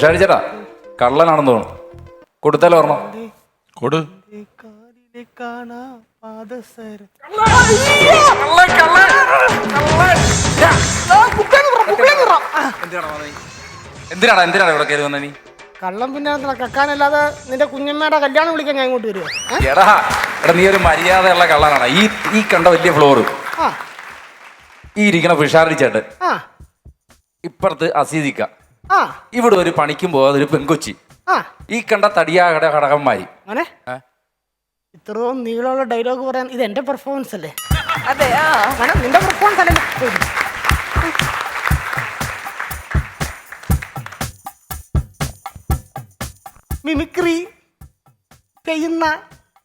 ഷാരി ചേട്ടാ കള്ളനാണെന്ന് തോന്നുന്നു. കൊടുത്താലോ ഓർമ്മ കൊടു. എന്തിനാടാ എന്തിനാടാ ഇവിടെ കയറി വന്ന നീ? കള്ളം പിന്നെ കക്കാനല്ലാതെ നിന്റെ കുഞ്ഞമ്മയുടെ കല്യാണം വിളിക്കാൻ ഞാൻ ഇങ്ങോട്ട് വരുമോ എടാ എടാ നീ ഒരു മര്യാദയുള്ള കള്ളനാണ്. ഈ ഈ കണ്ട വലിയ ഫ്ലോറ് ആ. ഈ ഇരിക്കണ പിഷാരടി ചേട്ടൻ. ആ. ഇപ്പുറത്ത് അസീദിക്ക. ഇവിടെ ഒരു പണിക്കും പോകാതെ ഒരു പെങ്കൊച്ചി ആ. ഈ കണ്ട തടിയാകട ഘടകന്മാരി? ഇത്രയും നീളമുള്ള ഡയലോഗ് പറയാൻ ഇത് എന്റെ പെർഫോമൻസ് അല്ലേ? അതെ നിന്റെ പെർഫോമൻസ് അല്ലേ മിമിക്രി ചെയ്യുന്ന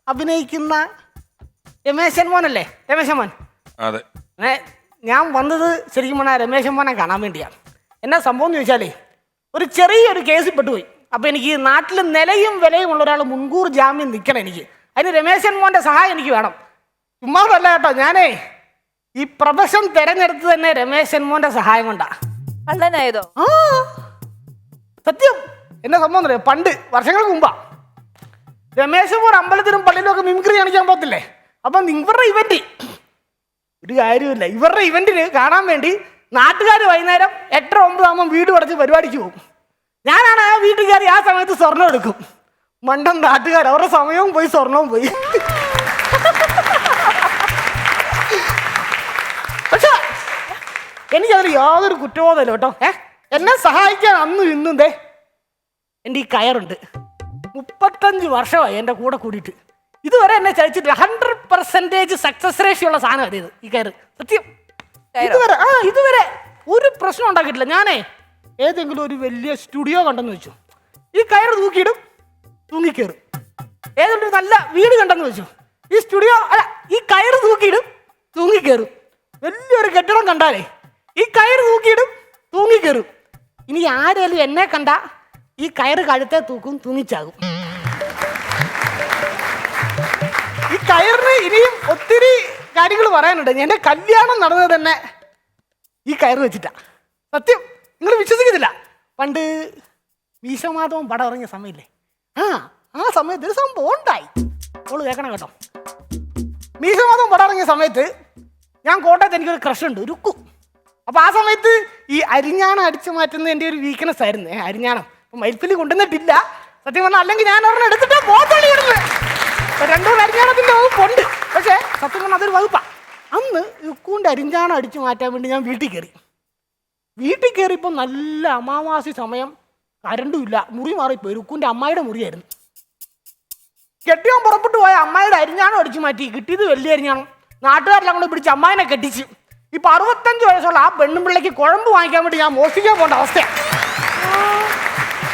അഭിനയിക്കുന്ന രമേശൻ മോനല്ലേ? രമേശൻ മോൻ. അതെ. ഞാൻ വന്നത് ശരിക്കും പറഞ്ഞാൽ രമേശൻ മോനെ കാണാൻ വേണ്ടിയാണ്. എന്നാ സംഭവം എന്ന് ചോദിച്ചാലേ ഒരു ചെറിയൊരു കേസിൽ പെട്ടുപോയി. അപ്പോൾ എനിക്ക് നാട്ടിൽ നിലയും വിലയും ഉള്ള ഒരാൾ മുൻകൂർ ജാമ്യം നിൽക്കണം എനിക്ക്. അതിന് രമേശൻ മോന്റെ സഹായം എനിക്ക് വേണം. ചുമ്മാതല്ല കേട്ടോ ഞാനേ ഈ പ്രൊഫഷൻ തിരഞ്ഞെടുത്ത് തന്നെ രമേശൻ മോന്റെ സഹായം കൊണ്ടാണ് കള്ളനായതോ? ആ സത്യം. എന്നെ സംഭവം പണ്ട് വർഷങ്ങൾക്ക് മുമ്പാ. രമേശൻ മോൻ അമ്പലത്തിലും പള്ളിയിലും ഒക്കെ മിമിക്രി കാണിക്കാൻ പോകത്തില്ലേ? അപ്പൊ ഇവരുടെ ഇവന്റ് ഒരു കാര്യമില്ല ഇവരുടെ ഇവന്റിന് കാണാൻ വേണ്ടി നാട്ടുകാർ വൈകുന്നേരം എട്ടര ഒമ്പതാകുമ്പോൾ വീട് പടച്ച് പരിപാടിക്ക് പോകും. ഞാനാണ് ആ വീട്ടുകാരി ആ സമയത്ത് സ്വർണം എടുക്കും. മണ്ടൻ നാട്ടുകാർ അവരുടെ സമയവും പോയി സ്വർണവും പോയി. പക്ഷെ എനിക്കതിൽ യാതൊരു കുറ്റബോധമില്ല കേട്ടോ. ഏ എന്നെ സഹായിക്കാൻ അന്നും ഇന്നും ദേ എന്റെ ഈ കയറുണ്ട്. മുപ്പത്തഞ്ച് വർഷമായി എന്റെ കൂടെ കൂടിയിട്ട്. ഇതുവരെ എന്നെ ചതിച്ചിട്ട് ഹൺഡ്രഡ് പെർസെന്റേജ് സക്സസ് റേഷ്യുള്ള സാധനം അതായത് ഈ കയറ്. സത്യം? ഇതുവരെ ആ ഇതുവരെ ഒരു പ്രശ്നം ഉണ്ടാക്കിയിട്ടില്ല. ഞാനേ ഏതെങ്കിലും ഒരു വലിയ സ്റ്റുഡിയോ കണ്ടെന്ന് വെച്ചു. ഈ കയറ് തൂക്കിയിടും തൂങ്ങിക്കേറും. ഏതെങ്കിലും നല്ല വീട് കണ്ടെന്ന് വെച്ചു. ഈ സ്റ്റുഡിയോ അല്ല ഈ കയറ് തൂക്കിയിടും തൂങ്ങിക്കേറും. വലിയൊരു കെട്ടിടം കണ്ടാലേ ഈ കയറ് തൂക്കിയിടും തൂങ്ങിക്കേറും. ഇനി ആരേലും എന്നെ കണ്ട ഈ കയറ് കഴുത്തെ തൂക്കും തൂങ്ങിച്ചാകും. ഈ കയറിന് ഇനിയും ഒത്തിരി കാര്യങ്ങൾ പറയാനുണ്ട്. എന്റെ കല്യാണം നടന്നത് തന്നെ ഈ കയറ് വെച്ചിട്ടാ. സത്യം നിങ്ങൾ വിശ്വസിക്കുന്നില്ല പണ്ട് വീശമാധവൻ പടം ഇറങ്ങിയ സമയമില്ലേ ആ ആ സമയത്ത് ഒരു സംഭവം ഉണ്ടായി. ഓൾ കേൾക്കണം കേട്ടോ. മീശമാധവം പടം ഇറങ്ങിയ സമയത്ത് ഞാൻ കോട്ടയത്ത് എനിക്കൊരു ക്രഷ് ഉണ്ട് രുക്കു അപ്പോൾ ആ സമയത്ത് ഈ അരിഞ്ഞാണം അടിച്ചു മാറ്റുന്നത് എന്റെ ഒരു വീക്ക്നെസ് ആയിരുന്നു. ഏഹ് അരിഞ്ഞാണം. അപ്പം മയിൽപ്പിലി കൊണ്ടുവന്നിട്ടില്ല. സത്യം പറഞ്ഞാൽ അല്ലെങ്കിൽ ഞാൻ ഒരെണ്ണം എടുത്തിട്ട് പോത്തുള്ളി ഇടുന്നത്. അരിഞ്ഞാണത്തിന്റെ രണ്ടു അരിഞ്ഞാണത്തിന്റെ വകുപ്പുണ്ട് പക്ഷേ സത്യം പറഞ്ഞാൽ അതൊരു വകുപ്പാണ് അന്ന് ഉക്കൂന്റെ അരിഞ്ഞാണം അടിച്ചു മാറ്റാൻ വേണ്ടി ഞാൻ വീട്ടിൽ കയറി. വീട്ടിൽ കയറിയപ്പോൾ നല്ല അമാവാസി സമയം. കരണ്ടും ഇല്ല. മുറി മാറിപ്പോയി. ഉക്കൂന്റെ അമ്മായിയുടെ മുറിയായിരുന്നു. കെട്ടിയാൻ പുറപ്പെട്ടു പോയ അമ്മായിയുടെ അരിഞ്ഞാണം അടിച്ചു മാറ്റി. കിട്ടിയത് വലിയ അരിഞ്ഞാണം. നാട്ടുകാരെല്ലാം കൂടെ പിടിച്ച് അമ്മായിനെ കെട്ടിച്ച്. ഇപ്പൊ അറുപത്തഞ്ച് വയസ്സുള്ള ആ പെണ്ണും പിള്ളേക്ക് കുഴമ്പ് വാങ്ങിക്കാൻ വേണ്ടി ഞാൻ മോഷ്ടിക്കാൻ പോകേണ്ട അവസ്ഥയാണ്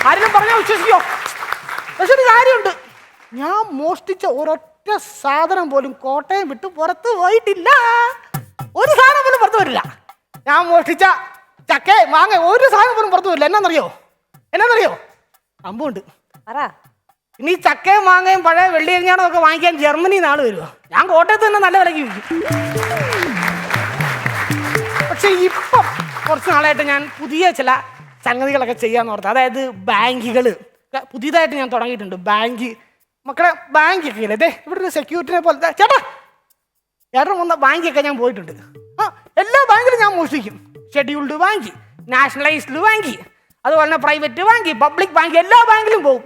ആരെങ്കിലും പറഞ്ഞാൽ വിശ്വസിക്കോ? പക്ഷെ ഒരു കാര്യമുണ്ട്. ഞാൻ മോഷ്ടിച്ച ഒരൊറ്റ സാധനം പോലും കോട്ടയം വിട്ട് പുറത്ത് പോയിട്ടില്ല. ഒരു സാധനം പോലും പുറത്ത് വരില്ല ഞാൻ മോഷ്ടിച്ച ചക്ക മാങ്ങ ഒരു സാധനം പോലും പുറത്ത് വരില്ല എന്നാന്നറിയോ? എന്നാന്നറിയോ? അമ്പുണ്ട്. ആരാ ഇനി ചക്കയും മാങ്ങയും പഴയ വെള്ളി വെള്ളിയരിഞ്ഞാണോ ഒക്കെ വാങ്ങിക്കാൻ ജർമ്മനി നാൾ വരുമോ ഞാൻ കോട്ടയത്ത് തന്നെ നല്ല വിലക്ക് വിൽക്കും. പക്ഷെ ഇപ്പം കുറച്ച് നാളായിട്ട് ഞാൻ പുതിയ ചില സംഗതികളൊക്കെ ചെയ്യാന്ന് ഓർത്ത് അതായത് ബാങ്കുകൾ പുതിയതായിട്ട് ഞാൻ തുടങ്ങിയിട്ടുണ്ട് ബാങ്ക് മക്കളെ ബാങ്കൊക്കെ ഇല്ലേ? ദേ ഇവിടെ ഒരു സെക്യൂരിറ്റിനെ പോലെ ചേട്ടാ! ചേട്ടൻ വന്ന ബാങ്കൊക്കെ ഞാൻ പോയിട്ടുണ്ട്. ആ എല്ലാ ബാങ്കിലും ഞാൻ മോഷ്ടിക്കും. ഷെഡ്യൂൾഡ് ബാങ്ക് നാഷണലൈസ്ഡ് ബാങ്ക് അതുപോലെ തന്നെ പ്രൈവറ്റ് ബാങ്ക് പബ്ലിക് ബാങ്ക് എല്ലാ ബാങ്കിലും പോകും.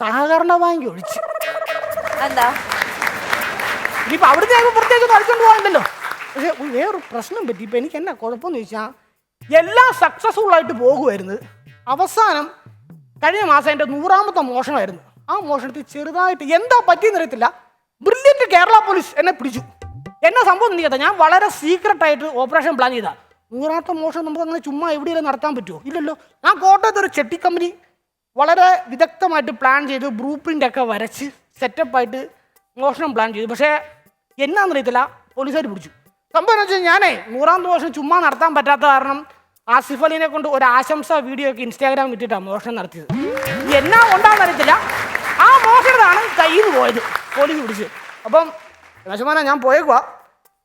സഹകരണ ബാങ്ക് ഒഴിച്ച്. എന്താ? ഇനിയിപ്പോൾ അവിടെ ആകുമ്പോൾ പുറത്തേക്കൊന്നും അടിച്ചോണ്ട് പോകാണ്ടല്ലോ പക്ഷേ വേറൊരു പ്രശ്നം പറ്റി. ഇപ്പം എനിക്ക് എന്നാ കുഴപ്പമെന്ന് ചോദിച്ചാൽ എല്ലാം സക്സസ്ഫുൾ ആയിട്ട് പോകുമായിരുന്നു അവസാനം കഴിഞ്ഞ മാസം എന്റെ നൂറാമത്തെ മോഷണമായിരുന്നു. ആ മോഷണത്തിൽ ചെറുതായിട്ട് എന്താ പറ്റിയെന്ന് അറിയത്തില്ല. ബ്രില്യന്റ് കേരള പോലീസ് എന്നെ പിടിച്ചു. എന്നെ സംഭവം നീ കേട്ടോ. ഞാൻ വളരെ സീക്രട്ട് ആയിട്ട് ഓപ്പറേഷൻ പ്ലാൻ ചെയ്താ. നൂറാമത്തെ മോഷണം നമുക്ക് അങ്ങനെ ചുമ്മാ എവിടെയെങ്കിലും നടത്താൻ പറ്റുമോ ഇല്ലല്ലോ. ഞാൻ കോട്ടയത്ത് ഒരു ചെട്ടി കമ്പനി വളരെ വിദഗ്ധമായിട്ട് പ്ലാൻ ചെയ്ത് ബ്ലൂ പ്രിന്റ് ഒക്കെ വരച്ച് സെറ്റപ്പായിട്ട് മോഷണം പ്ലാൻ ചെയ്തു. പക്ഷേ എന്നാന്നറിയത്തില്ല പോലീസുകാർ പിടിച്ചു. സംഭവം എന്ന് വെച്ചാൽ ഞാനേ നൂറാമത്തെ മോഷണം ചുമ്മാ നടത്താൻ പറ്റാത്ത കാരണം ആസിഫ് അലീനെ കൊണ്ട് ഒരു ആശംസ വീഡിയോ ഒക്കെ ഇൻസ്റ്റാഗ്രാം ഇട്ടിട്ടാണ് മോഷണം നടത്തിയത്. എന്നാ ഉണ്ടാകുന്നറിയത്തില്ല ആ മോഷണതാണ് കയ്യിൽ നിന്ന് പോയത്. പോലീസ് പിടിച്ച്. അപ്പം രമേശമോനെ ഞാൻ പോയേക്കുവാ.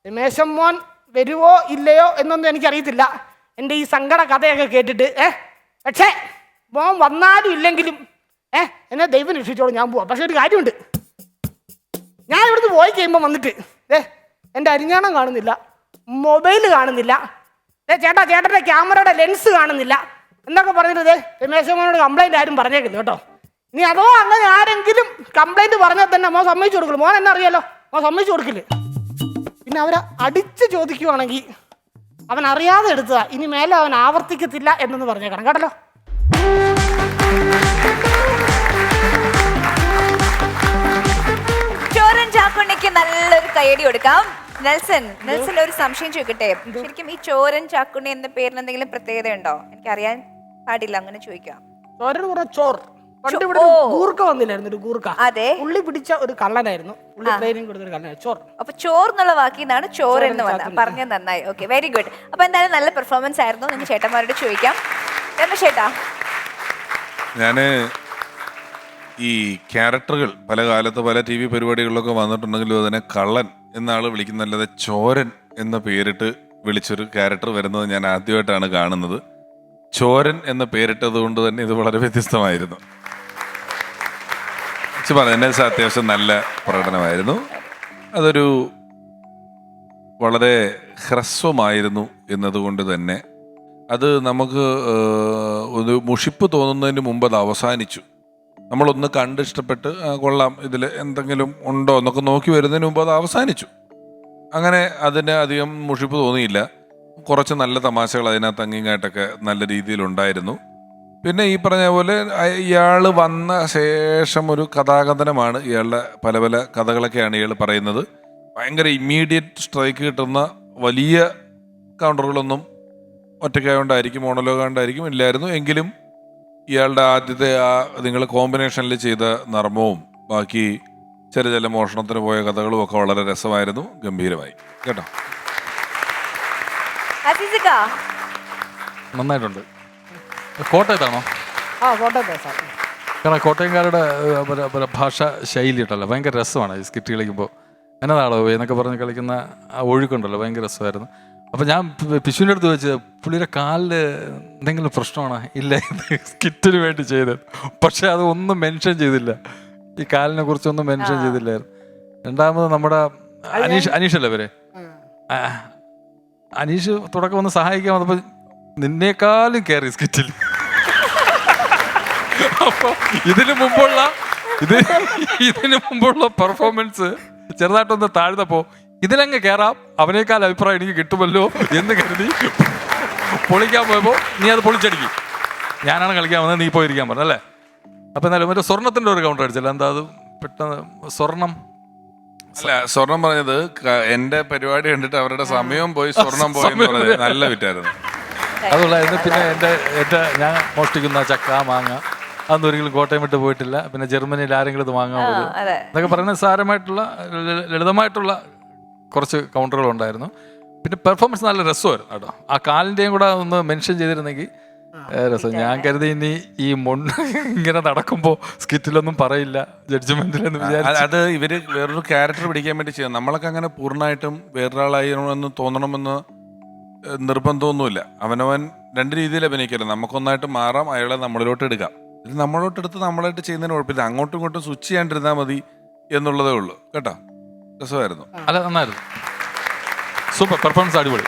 രമേശം മോൻ വരുവോ ഇല്ലയോ എന്നൊന്നും എനിക്കറിയത്തില്ല. എന്റെ ഈ സങ്കട കഥയൊക്കെ കേട്ടിട്ട് ഏ? പക്ഷേ മോൻ വന്നാലും ഇല്ലെങ്കിലും ഏ? എന്നെ ദൈവം രക്ഷിച്ചോളൂ ഞാൻ പോവാം. പക്ഷെ ഒരു കാര്യമുണ്ട്. ഞാൻ ഇവിടുന്ന് പോയി കഴിയുമ്പോൾ വന്നിട്ട് ഏ എന്റെ അരിഞ്ഞാണം കാണുന്നില്ല മൊബൈൽ കാണുന്നില്ല. ഏ ചേട്ടാ ചേട്ടന്റെ ക്യാമറയുടെ ലെൻസ് കാണുന്നില്ല. എന്നൊക്കെ പറഞ്ഞിട്ട് ദേ രമേശ് മോനോട് കംപ്ലൈന്റ് ആരും പറഞ്ഞേക്കില്ല കേട്ടോ. ഇനി അഥവാ അങ്ങനെ ആരെങ്കിലും കംപ്ലൈന്റ് പറഞ്ഞാൽ തന്നെ മോൻ സമ്മതിച്ചു കൊടുക്കില്ല? മോൻ എന്നെ അറിയാലോ. മോൻ സമ്മതിച്ചു കൊടുക്കില്ല? പിന്നെ അവരെ അടിച്ച് ചോദിക്കുവാണെങ്കിൽ അവൻ അറിയാതെ എടുത്തതാ. ഇനി മേലെ അവൻ ആവർത്തിക്കത്തില്ല എന്നൊന്ന് പറഞ്ഞേക്കണം. കേട്ടല്ലോ? ചോരൻ ചാക്കുണ്ണിക്ക് നല്ലൊരു കൈയടി കൊടുക്കാം. നെൽസൺ നെൽസൺ ഒരു സംശയം ചോദിക്കട്ടെ. ശരിക്കും ഈ ചോരൻ ചാക്കുണ്ണി എന്ന പേരിന് എന്തെങ്കിലും പ്രത്യേകത ഉണ്ടോ എനിക്ക് അറിയാൻ പാടില്ല അങ്ങനെ ചോദിക്കാം. ചോർ. പണ്ട് ഇവിടെ ഒരു ഗൂർക്ക വന്നില്ലായിരുന്നു ഒരു ഗൂർക്ക. അതെ. ഉള്ളി പിടിച്ച ഒരു കള്ളനായിരുന്നു. ഉള്ളി ട്രെയിനിങ് കൊടുത്ത ഒരു കള്ളനായിരുന്നു ചോർ അപ്പൊ ചോർ എന്നുള്ള വാക്കിൽ നിന്നാണ് ചോർ എന്ന് വന്നത്. പറഞ്ഞ നന്നായി. ഓക്കെ വെരി ഗുഡ് അപ്പൊ എന്തായാലും നല്ല പെർഫോമൻസ് ആയിരുന്നു. നിങ്ങൾ ചേട്ടന്മാരോട് ചോദിക്കാം. ചേട്ടാ. ഞാൻ ഈ ക്യാരക്ടറുകൾ പല കാലത്ത് പല ടി വി പരിപാടികളിലൊക്കെ വന്നിട്ടുണ്ടെങ്കിലും അതിനെ കള്ളൻ എന്ന ആൾ വിളിക്കുന്നല്ലാതെ ചോരൻ എന്ന പേരിട്ട് വിളിച്ചൊരു ക്യാരക്ടർ വരുന്നത് ഞാൻ ആദ്യമായിട്ടാണ് കാണുന്നത്. ചോരൻ എന്ന പേരിട്ടത് കൊണ്ട് തന്നെ ഇത് വളരെ വ്യത്യസ്തമായിരുന്നു. പക്ഷെ പറഞ്ഞു എന്നെ അത്യാവശ്യം നല്ല പ്രകടനമായിരുന്നു. അതൊരു വളരെ ഹ്രസ്വമായിരുന്നു എന്നതുകൊണ്ട് തന്നെ. അത് നമുക്ക് ഒരു മുഷിപ്പ് തോന്നുന്നതിന് മുമ്പ് അത് അവസാനിച്ചു. നമ്മളൊന്ന് കണ്ട് ഇഷ്ടപ്പെട്ട് കൊള്ളാം ഇതിൽ എന്തെങ്കിലും ഉണ്ടോ എന്നൊക്കെ നോക്കി വരുന്നതിന് മുമ്പ് അത് അവസാനിച്ചു. അങ്ങനെ അതിന് അധികം മുഷിപ്പ് തോന്നിയില്ല. കുറച്ച് നല്ല തമാശകൾ അതിനകത്ത് അങ്ങിങ്ങായിട്ടൊക്കെ നല്ല രീതിയിലുണ്ടായിരുന്നു. പിന്നെ ഈ പറഞ്ഞ പോലെ ഇയാൾ വന്ന ശേഷം ഒരു കഥാകഥനമാണ്. ഇയാളുടെ പല പല കഥകളൊക്കെയാണ് ഇയാൾ പറയുന്നത്. ഭയങ്കര ഇമ്മീഡിയറ്റ് സ്ട്രൈക്ക് കിട്ടുന്ന വലിയ കൗണ്ടറുകളൊന്നും ഒറ്റയ്ക്കായോണ്ടായിരിക്കും മോണലോഗാണ്ടായിരിക്കും ഇല്ലായിരുന്നു. എങ്കിലും ഇയാളുടെ ആദ്യത്തെ ആ നിങ്ങൾ കോമ്പിനേഷനിൽ ചെയ്ത നർമ്മവും ബാക്കി ചെറിയ ചില മോഷണത്തിന് പോയ കഥകളും ഒക്കെ വളരെ രസമായിരുന്നു ഗംഭീരമായി. കേട്ടോ? നന്നായിട്ടുണ്ട്. കോട്ടയത്താണോ? ആ കോട്ടയത്തെ സാർ. കാരണം കോട്ടയംകാരുടെ ഭാഷ ശൈലി ഉണ്ടല്ലോ ഭയങ്കര രസമാണ് ഈ സ്കിറ്റ് കളിക്കുമ്പോൾ എന്നതാണോ എന്നൊക്കെ പറഞ്ഞ് കളിക്കുന്ന ആ ഒഴുക്കുണ്ടല്ലോ ഭയങ്കര രസമായിരുന്നു. അപ്പം ഞാൻ പിശുവിന്റെ അടുത്ത് വെച്ച് പുള്ളിയുടെ കാലിൽ എന്തെങ്കിലും പ്രശ്നമാണോ? ഇല്ല സ്കിറ്റിന് വേണ്ടി ചെയ്തത്. പക്ഷെ അത് ഒന്നും മെൻഷൻ ചെയ്തില്ല. ഈ കാലിനെ കുറിച്ചൊന്നും മെൻഷൻ ചെയ്തില്ലായിരുന്നു. രണ്ടാമത് നമ്മുടെ അനീഷ് അനീഷല്ലേ അല്ലേ ആ, അനീഷ് തുടക്കം ഒന്ന് സഹായിക്കാൻ വന്നപ്പോൾ നിന്നേക്കാളും കയറി സ്കിറ്റിൽ അപ്പൊ ഇതിനു മുമ്പുള്ള ഇത് ഇതിനു മുമ്പുള്ള പെർഫോമൻസ് ചെറുതായിട്ടൊന്ന് താഴ്ന്നപ്പോ ഇതിലങ്ങ് കയറാം അവനേക്കാൾ അഭിപ്രായം എനിക്ക് കിട്ടുമല്ലോ എന്ന് കരുതി പൊളിക്കാൻ പോയപ്പോ നീ അത് പൊളിച്ചടിക്കും. ഞാനാണ് കളിക്കാൻ വന്നത് നീ പോയിരിക്കാൻ പറഞ്ഞു അല്ലേ? അപ്പൊ എന്നാലും മറ്റേ സ്വർണത്തിന്റെ ഒരു കൗണ്ടർ അടിച്ചല്ലോ. എന്താ അത്? പെട്ടെന്ന് സ്വർണം അല്ല സ്വർണം പറഞ്ഞത് എന്റെ പരിപാടി കണ്ടിട്ട് അവരുടെ സമയം പോയി സ്വർണം പോയി നല്ല വിറ്റായിരുന്നു. അതുള്ള പിന്നെ എന്റെ എന്റെ ഞാൻ മോഷ്ടിക്കുന്ന ചക്ക മാങ്ങ അതൊന്നും ഒരിക്കലും കോട്ടയം വിട്ട് പോയിട്ടില്ല. പിന്നെ ജർമ്മനിയിൽ ആരെങ്കിലും ഇത് വാങ്ങാൻ പോകും എന്നൊക്കെ പറയുന്നത് സാരമായിട്ടുള്ള ലളിത- ലളിതമായിട്ടുള്ള കുറച്ച് കൗണ്ടറുകൾ ഉണ്ടായിരുന്നു പിന്നെ പെർഫോമൻസ് നല്ല രസമായിരുന്നു കേട്ടോ. ആ കാലിന്റെയും കൂടെ ഒന്ന് മെൻഷൻ ചെയ്തിരുന്നെങ്കിൽ രസം. ഞാൻ കരുതി ഇനി ഈ മണ്ണ് ഇങ്ങനെ നടക്കുമ്പോൾ സ്കിറ്റിലൊന്നും പറയില്ല ജഡ്ജ്മെന്റിലെന്ന് അത് വിചാരിച്ചു. അത് ഇവർ വേറൊരു ക്യാരക്ടർ പിടിക്കാൻ വേണ്ടി ചെയ്യാം നമ്മളൊക്കെ അങ്ങനെ പൂർണമായിട്ടും വേറൊരാളായിരുന്നു തോന്നണമെന്ന് നിർബന്ധമൊന്നുമില്ല. അവനവൻ രണ്ട് രീതിയിൽ അഭിനയിക്കല്ലോ നമുക്കൊന്നായിട്ട് മാറാം അയാളെ നമ്മളിലോട്ട് എടുക്കാം. ഇത് നമ്മളോട്ടടുത്ത് നമ്മളായിട്ട് ചെയ്യുന്നതിന് കുഴപ്പമില്ല. അങ്ങോട്ടും ഇങ്ങോട്ടും സ്വിച്ച് ചെയ്യാണ്ടിരുന്നാൽ മതി എന്നുള്ളതേ ഉള്ളൂ. കേട്ടോ? രസമായിരുന്നു. അല്ല നന്നായിരുന്നു. സൂപ്പർ പെർഫോമൻസ് അടിപൊളി.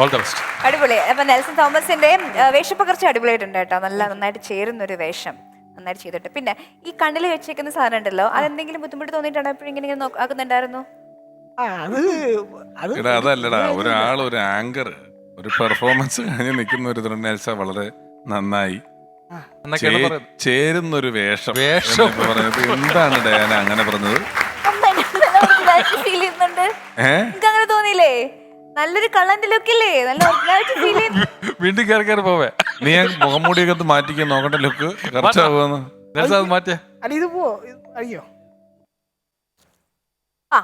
ഓൾ ദ ബെസ്റ്റ് അടിപൊളി. അപ്പൊ നെൽസൺ തോമസിന്റെ ആ, വേഷപ്പകർച്ച അടിപൊളിയായിട്ടുണ്ട് കേട്ടോ. നല്ല നന്നായിട്ട് ചേരുന്ന ഒരു വേഷം നന്നായിട്ട് ചെയ്തിട്ട്. പിന്നെ ഈ കണ്ണിൽ വെച്ചേക്കുന്ന സാധനം ഉണ്ടല്ലോ അതെന്തെങ്കിലും ബുദ്ധിമുട്ട് തോന്നിയിട്ടാണോ എപ്പോഴും ഇങ്ങനെ ഇങ്ങനെ നോക്ക- ആക്കുന്നുണ്ടായിരുന്നു? ആ അത് അത് എടാ അതല്ലടാ. ഒരാൾ ഒരു ആങ്കർ ഒരു പെർഫോമൻസ് കഴിഞ്ഞ് നിൽക്കുന്ന ഒരു നെൽസ വളരെ നന്നായി ചേരുന്നൊരു വേഷം വേഷം. പറഞ്ഞത് എന്താണ് ഡയാന അങ്ങനെ പറഞ്ഞത്? ഫീൽ ചെയ്യുന്നുണ്ട്? നിങ്ങൾക്ക് അങ്ങനെ തോന്നിയില്ലേ? നല്ലൊരു കള്ളന്റെ ലുക്കില്ലേ നല്ല ഒറിജിനാലിറ്റി ഫീൽ ചെയ്യുന്നു വീണ്ടും കയറി കയറി പോവേ. നീ ഒന്ന് മാറ്റിക്കാൻ നോക്കട്ടെ ലുക്ക് അത് മാറ്റിയേ അല്ല ഇത് പോ. അയ്യോ ആ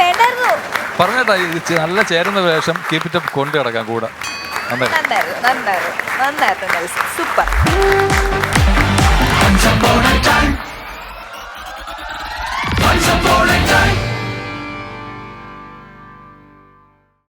വേണ്ടായിരുന്നു. പറഞ്ഞേട്ടാ നല്ല ചേരുന്ന വേഷം കീപ്പിറ്റപ്പ് ഇറ്റ് അപ്പ് കൊണ്ടു കിടക്കാം കൂടെ. നന്നായിരുന്നു നന്നായിരുന്നു നന്നായിരുന്നു Nelson super Once upon a time. Once upon a time.